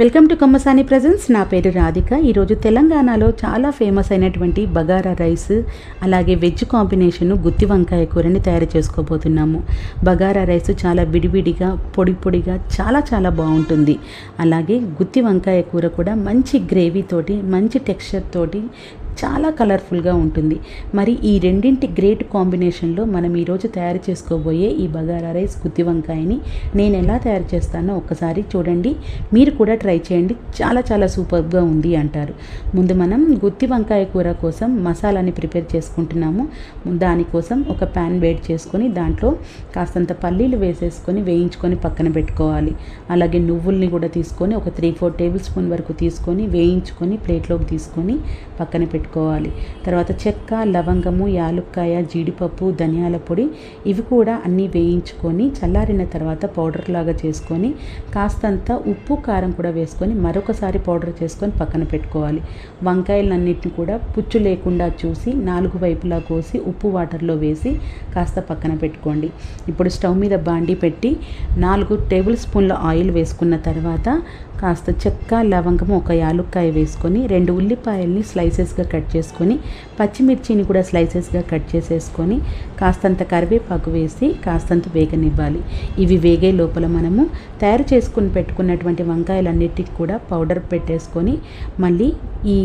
Welcome to Kommasani presence. నా పేరు రాధిక. ఈరోజు తెలంగాణలో చాలా ఫేమస్ అయినటువంటి బగారా రైస్ అలాగే వెజ్ కాంబినేషన్ గుత్తి వంకాయ కూరని తయారు చేసుకోబోతున్నాము. బగారా రైస్ చాలా విడివిడిగా పొడి పొడిగా చాలా చాలా బాగుంటుంది. అలాగే గుత్తి వంకాయ కూర కూడా మంచి గ్రేవీ తోటి మంచి టెక్స్చర్ తోటి చాలా కలర్ఫుల్గా ఉంటుంది. మరి ఈ రెండింటి గ్రేట్ కాంబినేషన్లో మనం ఈరోజు తయారు చేసుకోబోయే ఈ బగారా రైస్ గుత్తి వంకాయని నేను ఎలా తయారు చేస్తానో ఒక్కసారి చూడండి. మీరు కూడా ట్రై చేయండి. చాలా చాలా సూపర్గా ఉంది అంటారు. ముందు మనం గుత్తి వంకాయ కూర కోసం మసాలాని ప్రిపేర్ చేసుకుంటున్నాము. దానికోసం ఒక ప్యాన్ వేడి చేసుకొని దాంట్లో కాస్తంత పల్లీలు వేసేసుకొని వేయించుకొని పక్కన పెట్టుకోవాలి. అలాగే నువ్వుల్ని కూడా తీసుకొని ఒక త్రీ ఫోర్ టేబుల్ స్పూన్ వరకు తీసుకొని వేయించుకొని ప్లేట్లోకి తీసుకొని పక్కన పెట్టుకోవాలి. పెట్టుకోవాలి. తర్వాత చెక్క లవంగము యాలుక్కాయ జీడిపప్పు ధనియాల పొడి ఇవి కూడా అన్నీ వేయించుకొని చల్లారిన తర్వాత పౌడర్ లాగా చేసుకొని కాస్తంత ఉప్పు కారం కూడా వేసుకొని మరొకసారి పౌడర్ చేసుకొని పక్కన పెట్టుకోవాలి. వంకాయలన్నిటిని కూడా పుచ్చు లేకుండా చూసి నాలుగు వైపులా కోసి ఉప్పు వాటర్లో వేసి కాస్త పక్కన పెట్టుకోండి. ఇప్పుడు స్టవ్ మీద బాండి పెట్టి నాలుగు టేబుల్ స్పూన్ల ఆయిల్ వేసుకున్న తర్వాత కాస్త చెక్క లవంగము ఒక యాలుక్కాయ వేసుకొని రెండు ఉల్లిపాయల్ని స్లైసెస్గా కట్ చేసుకొని పచ్చిమిర్చిని కూడా స్లైసెస్గా కట్ చేసేసుకొని కాస్తంత కరివేపాకు వేసి కాస్తంత వేగనివ్వాలి. ఇవి వేగే లోపల మనము తయారు చేసుకుని పెట్టుకున్నటువంటి వంకాయలన్నిటికి కూడా పౌడర్ పెట్టేసుకొని మళ్ళీ ఈ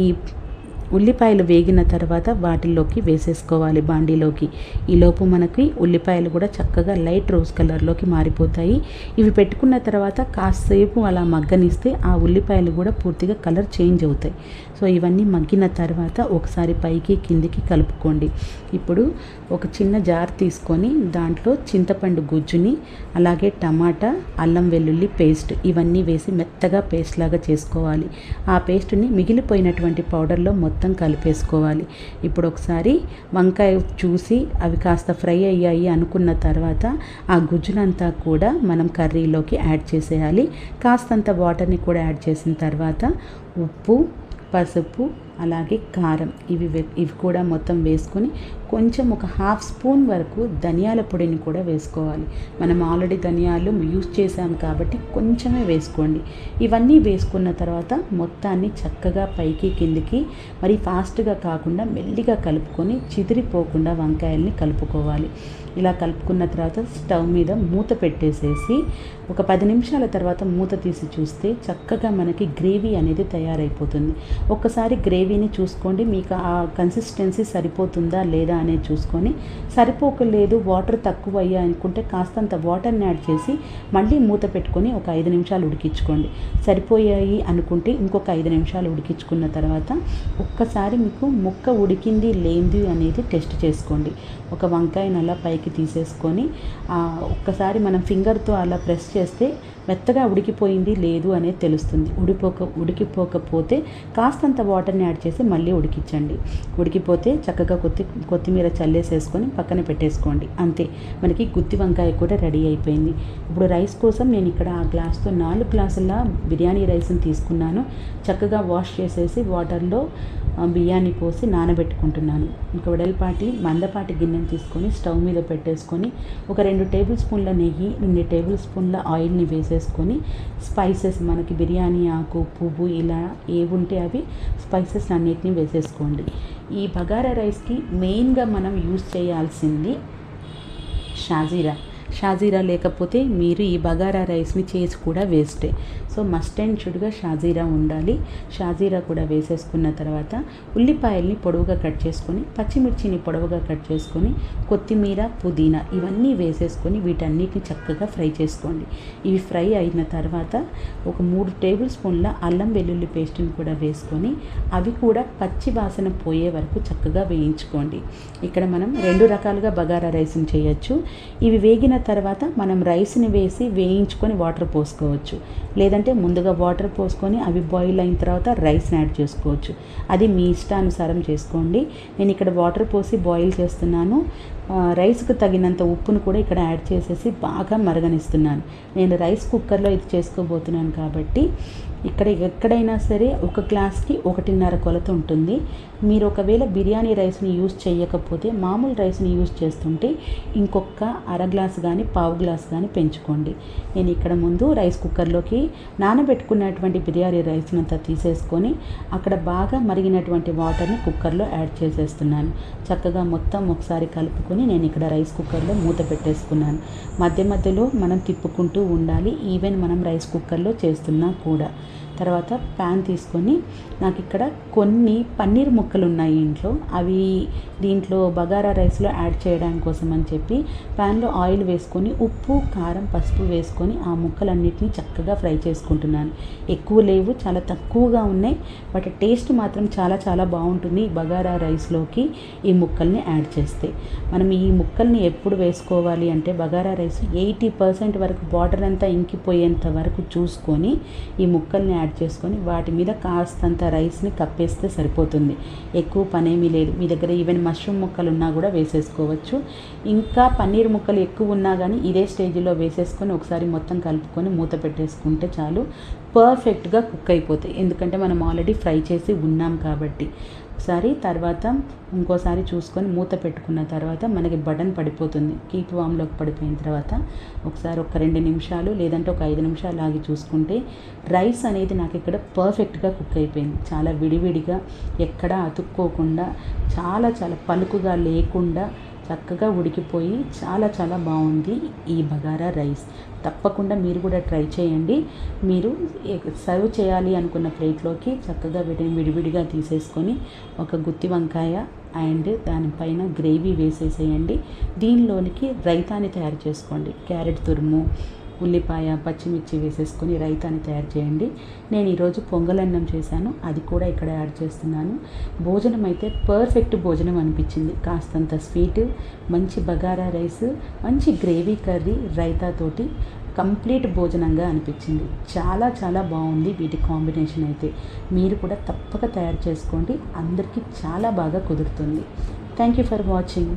ఉల్లిపాయలు వేగిన తర్వాత వాటిల్లోకి వేసేసుకోవాలి బాండీలోకి. ఈలోపు మనకి ఉల్లిపాయలు కూడా చక్కగా లైట్ రోజ్ కలర్లోకి మారిపోతాయి. ఇవి పెట్టుకున్న తర్వాత కాసేపు అలా మగ్గనిస్తే ఆ ఉల్లిపాయలు కూడా పూర్తిగా కలర్ చేంజ్ అవుతాయి. సో ఇవన్నీ మగ్గిన తర్వాత ఒకసారి పైకి కిందికి కలుపుకోండి. ఇప్పుడు ఒక చిన్న జార్ తీసుకొని దాంట్లో చింతపండు గుజ్జుని అలాగే టమాటా అల్లం వెల్లుల్లి పేస్ట్ ఇవన్నీ వేసి మెత్తగా పేస్ట్ లాగా చేసుకోవాలి. ఆ పేస్ట్ని మిగిలిపోయినటువంటి పౌడర్లో మొత్తం మొత్తం కలిపేసుకోవాలి. ఇప్పుడు ఒకసారి వంకాయ చూసి అవి కాస్త ఫ్రై అయ్యాయి అనుకున్న తర్వాత ఆ గుజ్జునంతా కూడా మనం కర్రీలోకి యాడ్ చేసేయాలి. కాస్తంత వాటర్ని కూడా యాడ్ చేసిన తర్వాత ఉప్పు పసుపు అలాగే కారం. ఇవి ఇవి కూడా మొత్తం వేసుకొని కొంచెం ఒక హాఫ్ స్పూన్ వరకు ధనియాల పొడిని కూడా వేసుకోవాలి. మనం ఆల్రెడీ ధనియాలు యూస్ చేసాం కాబట్టి కొంచెమే వేసుకోండి. ఇవన్నీ వేసుకున్న తర్వాత మొత్తాన్ని చక్కగా పైకి కిందికి మరి ఫాస్ట్గా కాకుండా మెల్లిగా కలుపుకొని చిదిరిపోకుండా వంకాయల్ని కలుపుకోవాలి. ఇలా కలుపుకున్న తర్వాత స్టవ్ మీద మూత పెట్టేసేసి ఒక పది నిమిషాల తర్వాత మూత తీసి చూస్తే చక్కగా మనకి గ్రేవీ అనేది తయారైపోతుంది. ఒక్కసారి గ్రేవీని చూసుకోండి. మీకు ఆ కన్సిస్టెన్సీ సరిపోతుందా లేదా అనేది చూసుకొని సరిపోకలేదు వాటర్ తక్కువ అయ్యా అనుకుంటే కాస్తంత వాటర్ని యాడ్ చేసి మళ్ళీ మూత పెట్టుకొని ఒక ఐదు నిమిషాలు ఉడికించుకోండి. సరిపోయాయి అనుకుంటే ఇంకొక ఐదు నిమిషాలు ఉడికించుకున్న తర్వాత ఒక్కసారి మీకు ముక్క ఉడికింది లేనిది అనేది టెస్ట్ చేసుకోండి. ఒక వంకాయను అలా పైకి తీసేసుకొని ఒక్కసారి మనం ఫింగర్తో అలా ప్రెస్ చేస్తే మెత్తగా ఉడికిపోయింది లేదు అనేది తెలుస్తుంది. ఉడిపోక ఉడికిపోకపోతే కాస్తంత వాటర్ని యాడ్ చేసి మళ్ళీ ఉడికించండి. ఉడికిపోతే చక్కగా కొత్తి కొత్తిమీర చల్లేసేసుకొని పక్కన పెట్టేసుకోండి. అంతే. మనకి గుత్తి వంకాయ కూడా రెడీ అయిపోయింది. ఇప్పుడు రైస్ కోసం నేను ఇక్కడ ఆ గ్లాస్తో నాలుగు గ్లాసుల బిర్యానీ రైస్ని తీసుకున్నాను. చక్కగా వాష్ చేసేసి వాటర్లో బియ్యాన్ని పోసి నానబెట్టుకుంటున్నాను. ఒక వెడల్పాటి మందపాటి గిన్నెని తీసుకొని స్టవ్ మీద పెట్టేసుకొని ఒక రెండు టేబుల్ స్పూన్ల నెయ్యి రెండు టేబుల్ స్పూన్ల ఆయిల్ని వేసేసుకొని స్పైసెస్ మనకి బిర్యానీ ఆకు పువ్వు ఇలా ఏవుంటే అవి స్పైసెస్ అన్నిటిని వేసేసుకోండి. ఈ బగారా రైస్కి మెయిన్గా మనం యూజ్ చేయాల్సింది షాజీరా. షాజీరా లేకపోతే మీరు ఈ బగారా రైస్ని చేసి కూడా వేస్టే. సో మస్ట్ అండ్ షుడ్గా షాజీరా ఉండాలి. షాజీరా కూడా వేసేసుకున్న తర్వాత ఉల్లిపాయల్ని పొడవుగా కట్ చేసుకొని పచ్చిమిర్చిని పొడవుగా కట్ చేసుకొని కొత్తిమీర పుదీనా ఇవన్నీ వేసేసుకొని వీటన్నిటిని చక్కగా ఫ్రై చేసుకోండి. ఇవి ఫ్రై అయిన తర్వాత ఒక మూడు టేబుల్ స్పూన్ల అల్లం వెల్లుల్లి పేస్ట్ని కూడా వేసుకొని అవి కూడా పచ్చి వాసన పోయే వరకు చక్కగా వేయించుకోండి. ఇక్కడ మనం రెండు రకాలుగా బగారా రైస్ని చేయొచ్చు. ఇవి వేగిన తర్వాత మనం రైస్ని వేసి వేయించుకొని వాటర్ పోసుకోవచ్చు. లేదంటే ముందుగా వాటర్ పోసుకొని అవి బాయిల్ అయిన తర్వాత రైస్ని యాడ్ చేసుకోవచ్చు. అది మీ ఇష్టానుసారం చేసుకోండి. నేను ఇక్కడ వాటర్ పోసి బాయిల్ చేస్తున్నాను. రైస్కు తగినంత ఉప్పును కూడా ఇక్కడ యాడ్ చేసేసి బాగా మరగనిస్తున్నాను. నేను రైస్ కుక్కర్లో ఇది చేసుకోబోతున్నాను కాబట్టి ఇక్కడ ఎక్కడైనా సరే ఒక గ్లాస్కి ఒకటిన్నర కొలత ఉంటుంది. మీరు ఒకవేళ బిర్యానీ రైస్ని యూస్ చేయకపోతే మామూలు రైస్ని యూస్ చేస్తుంటే ఇంకొక అర గ్లాస్ కానీ పావు గ్లాస్ కానీ పెంచుకోండి. నేను ఇక్కడ ముందు రైస్ కుక్కర్లోకి నానబెట్టుకున్నటువంటి బిర్యానీ రైస్ని అంతా తీసేసుకొని అక్కడ బాగా మరిగినటువంటి వాటర్ని కుక్కర్లో యాడ్ చేసేస్తున్నాను. చక్కగా మొత్తం ఒకసారి కలుపుకొని నేను ఇక్కడ రైస్ కుక్కర్లో మూత పెట్టేసుకున్నాను. మధ్య మధ్యలో మనం తిప్పుకుంటూ ఉండాలి. ఈవెన్ మనం రైస్ కుక్కర్లో చేస్తున్నా కూడా. తర్వాత ప్యాన్ తీసుకొని నాకు ఇక్కడ కొన్ని పన్నీర్ ముక్కలు ఉన్నాయి ఇంట్లో. అవి దీంట్లో బగారా రైస్లో యాడ్ చేయడానికి కోసం అని చెప్పి ప్యాన్లో ఆయిల్ వేసుకొని ఉప్పు కారం పసుపు వేసుకొని ఆ ముక్కలన్నిటిని చక్కగా ఫ్రై చేసుకుంటున్నాను. ఎక్కువ లేవు చాలా తక్కువగా ఉన్నాయి బట్ టేస్ట్ మాత్రం చాలా చాలా బాగుంటుంది ఈ బగారా రైస్లోకి ఈ ముక్కల్ని యాడ్ చేస్తే. మనం ఈ ముక్కల్ని ఎప్పుడు వేసుకోవాలి అంటే బగారా రైస్ ఎయిటీ పర్సెంట్ వరకు వాటర్ అంతా ఇంకిపోయేంత వరకు చూసుకొని ఈ ముక్కల్ని యాడ్ చేసుకొని వాటి మీద కాస్తంత రైస్ని కప్పేస్తే సరిపోతుంది. ఎక్కువ పనేమీ లేదు. మీ దగ్గర ఈవెన్ మష్రూమ్ ముక్కలు ఉన్నా కూడా వేసేసుకోవచ్చు. ఇంకా పన్నీర్ ముక్కలు ఎక్కువ ఉన్నా కానీ ఇదే స్టేజ్లో వేసేసుకొని ఒకసారి మొత్తం కలుపుకొని మూత పెట్టేసుకుంటే చాలు. పర్ఫెక్ట్గా కుక్ అయిపోతాయి. ఎందుకంటే మనం ఆల్రెడీ ఫ్రై చేసి ఉన్నాం కాబట్టి. ఒకసారి తర్వాత ఇంకోసారి చూసుకొని మూత పెట్టుకున్న తర్వాత మనకి బటన్ పడిపోతుంది. కీప్ వామ్లోకి పడిపోయిన తర్వాత ఒకసారి ఒక రెండు నిమిషాలు లేదంటే ఒక ఐదు నిమిషాలు ఆగి చూసుకుంటే రైస్ అనేది నాకు ఇక్కడ పర్ఫెక్ట్గా కుక్ అయిపోయింది. చాలా విడివిడిగా ఎక్కడా అతుక్కోకుండా చాలా చాలా పలుకుగా లేకుండా చక్కగా ఉడికిపోయి చాలా చాలా బాగుంది ఈ బగారా రైస్. తప్పకుండా మీరు కూడా ట్రై చేయండి. మీరు సర్వ్ చేయాలి అనుకున్న ప్లేట్లోకి చక్కగా వీటిని విడివిడిగా తీసేసుకొని ఒక గుత్తి వంకాయ అండ్ దానిపైన గ్రేవీ వేసేసేయండి. దీనిలోనికి రైతాని తయారు చేసుకోండి. క్యారెట్ తురుము ఉల్లిపాయ పచ్చిమిర్చి వేసేసుకొని రైతాని తయారు చేయండి. నేను ఈరోజు పొంగలన్నం చేశాను. అది కూడా ఇక్కడ యాడ్ చేస్తున్నాను. భోజనం అయితే పర్ఫెక్ట్ భోజనం అనిపించింది. కాస్తంత స్వీట్ మంచి బగారా రైస్ మంచి గ్రేవీ కర్రీ రైతాతోటి కంప్లీట్ భోజనంగా అనిపించింది. చాలా చాలా బాగుంది వీటి కాంబినేషన్ అయితే. మీరు కూడా తప్పక తయారు చేసుకోండి. అందరికీ చాలా బాగా కుదురుతుంది. Thank you for watching